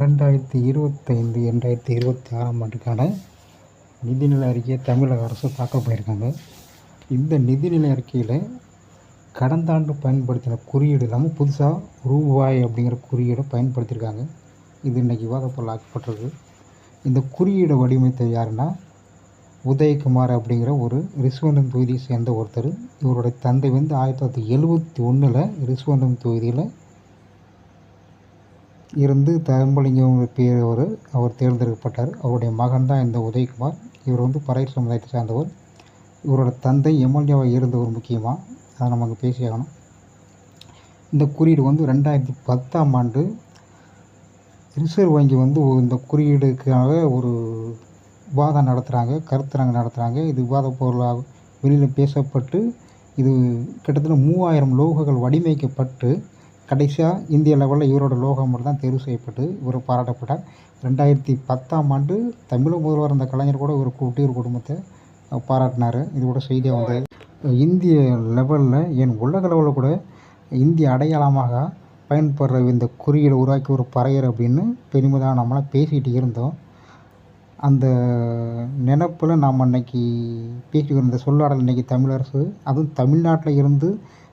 இரண்டாயிரத்தி இருபத்தைந்து ரெண்டாயிரத்தி இருபத்தி ஆறாம் ஆண்டுக்கான நிதிநிலை அறிக்கையை தமிழக அரசு தாக்கல் பண்ணியிருக்காங்க. இந்த நிதிநிலை அறிக்கையில் கடந்த ஆண்டு பயன்படுத்தின குறியீடு இல்லாமல் புதுசாக ரூபாய் அப்படிங்கிற குறியீடை பயன்படுத்தியிருக்காங்க. இது இன்றைக்கி விவாதப்பொருள் ஆக்கப்பட்டிருக்கு. இந்த குறியீடை வடிவமைத்தது யாருன்னா உதயகுமார் அப்படிங்கிற ஒரு ரிஸ்வந்தம் தொகுதியை சேர்ந்த ஒருத்தர். இவருடைய தந்தை வந்து ஆயிரத்தி தொள்ளாயிரத்தி எழுபத்தி ஒன்றில் ரிஸ்வந்தம் தொகுதியில் இருந்து தர்மலிங்கம் பேர் அவர் அவர் தேர்ந்தெடுக்கப்பட்டார். அவருடைய மகன் தான் இந்த உதயகுமார். இவர் வந்து பறையர் சமுதாயத்தை சார்ந்தவர். இவரோட தந்தை எம்எல்ஏவாக இருந்தவர் முக்கியமாக அதை நம்ம அங்கே பேசியாகணும் இந்த குறியீடு வந்து ரெண்டாயிரத்தி பத்தாம் ஆண்டு ரிசர்வ் வங்கி வந்து இந்த குறியீடுக்காக ஒரு விவாதம் நடத்துகிறாங்க கருத்தரங்கு நடத்துகிறாங்க இது விவாத பொருளாக வெளியில் பேசப்பட்டு இது கிட்டத்தட்ட மூவாயிரம் லோகங்கள் வடிவமைக்கப்பட்டு கடைசியாக இந்திய லெவலில் இவரோட லோகம் மட்டும் தான் தேர்வு செய்யப்பட்டு இவர் பாராட்டப்பட்டார். ரெண்டாயிரத்தி பத்தாம் ஆண்டு தமிழக முதல்வர் அந்த கலைஞர் கூட இவர் கூப்பிட்டு குடும்பத்தை பாராட்டினார். இது கூட செய்தியாக வந்தது இந்திய லெவலில் என் உலக லெவலில் கூட இந்திய அடையாளமாக பயன்படுற இந்த குறியீடை உருவாக்கி ஒரு பறையர் அப்படின்னு பெருமிதாக நம்மளாம் பேசிகிட்டு இருந்தோம். அந்த நினப்பில் நாம் அன்னைக்கு பேசிட்டு இருந்த சொல்லாடல் இன்றைக்கி தமிழரசு அதுவும் தமிழ்நாட்டில் இருந்து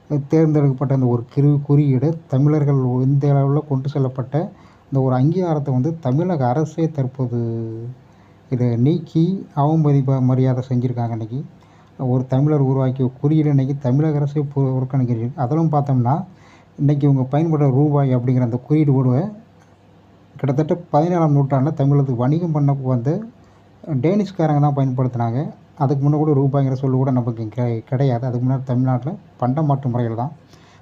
தேர்ந்தெடுக்கப்பட்ட அந்த ஒரு கிரு குறியீடு தமிழர்கள் இந்திய அளவில் கொண்டு செல்லப்பட்ட இந்த ஒரு அங்கீகாரத்தை வந்து தமிழக அரசே தற்போது இதை நீக்கி அவமதிப்ப மரியாதை செஞ்சுருக்காங்க இன்றைக்கி ஒரு தமிழர் உருவாக்கிய குறியீடு இன்றைக்கி தமிழக அரசே புறக்கணிக்கிறது. அதெல்லாம் பார்த்தோம்னா இன்றைக்கி இவங்க பயன்படுற ரூபாய் அப்படிங்கிற அந்த குறியீடு கூட கிட்டத்தட்ட பதினேழாம் நூற்றாண்டில் தமிழகத்துக்கு வணிகம் பண்ண வந்து டேனிஷ்காரங்க தான் பயன்படுத்தினாங்க. அதுக்கு முன்னே கூட ரூபாய்ங்கிற சொல்லு கூட நமக்கு கிடையாது. அதுக்கு முன்னாடி தமிழ்நாட்டில் பண்டமாட்டு முறையில் தான்.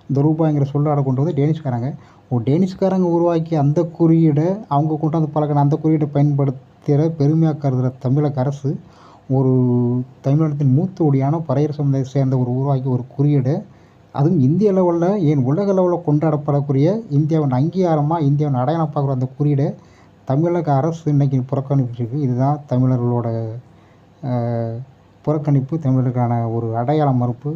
இந்த ரூபாய்ங்கிற சொல்லாட கொண்டு வந்து டேனிஷ்காரங்க. ஓ டேனிஷ்காரங்க உருவாக்கி அந்த குறியீடை அவங்க கொண்டாந்து பழக்கின அந்த குறியீடை பயன்படுத்துகிற பெருமையாக கருதுகிற தமிழக அரசு ஒரு தமிழ்நாட்டின் மூத்த ஒடியான பறையர் சமுதாயத்தை சேர்ந்த ஒரு உருவாக்கி ஒரு குறியீடை. அதுவும் இந்திய லெவலில் ஏன் உலக லெவலில் கொண்டாடப்படக்கூடிய இந்தியாவின் அங்கீகாரமாக இந்தியாவின் அடையாளம் பார்க்குற அந்த குறியீடை தமிழக அரசு இன்றைக்கி புறக்கணிச்சிருக்கு. இதுதான் தமிழர்களோட புறக்கணிப்பு தமிழருக்கான ஒரு அடையாள மறுப்பு.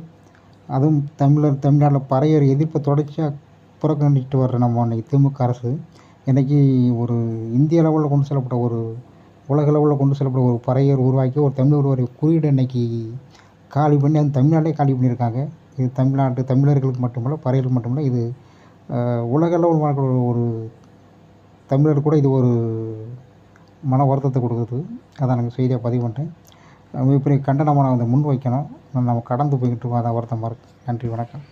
அதுவும் தமிழர் தமிழ்நாட்டில் பறையர் எதிர்ப்பை தொடர்ச்சியாக புறக்கணிட்டு வர்ற நம்ம அன்றைக்கி திமுக அரசு இன்றைக்கி ஒரு இந்திய லெவலில் கொண்டு செல்லப்பட்ட ஒரு உலக லெவலில் கொண்டு செல்லப்பட்ட ஒரு பறையர் உருவாக்கி ஒரு தமிழ் ஒரு குறியீடு இன்றைக்கி காலி பண்ணி அந்த தமிழ்நாட்டிலே காலி பண்ணியிருக்காங்க. இது தமிழ்நாட்டு தமிழர்களுக்கு மட்டுமல்ல பறையர்களுக்கு மட்டுமல்ல இது உலக லெவல் வாழ்க்கிற ஒரு தமிழர் கூட இது ஒரு மன வருத்தத்தை கொடுக்குது. அதை நாங்கள் செய்தியாக பதிவு பண்ணுறேன் மிகப்பெரிய கண்டனமாக நான் அதை முன் வைக்கணும் நம்ம கடந்து போய்கிட்டு இருக்கோம் அதான் வருத்தமாக இருக்குது நன்றி வணக்கம்.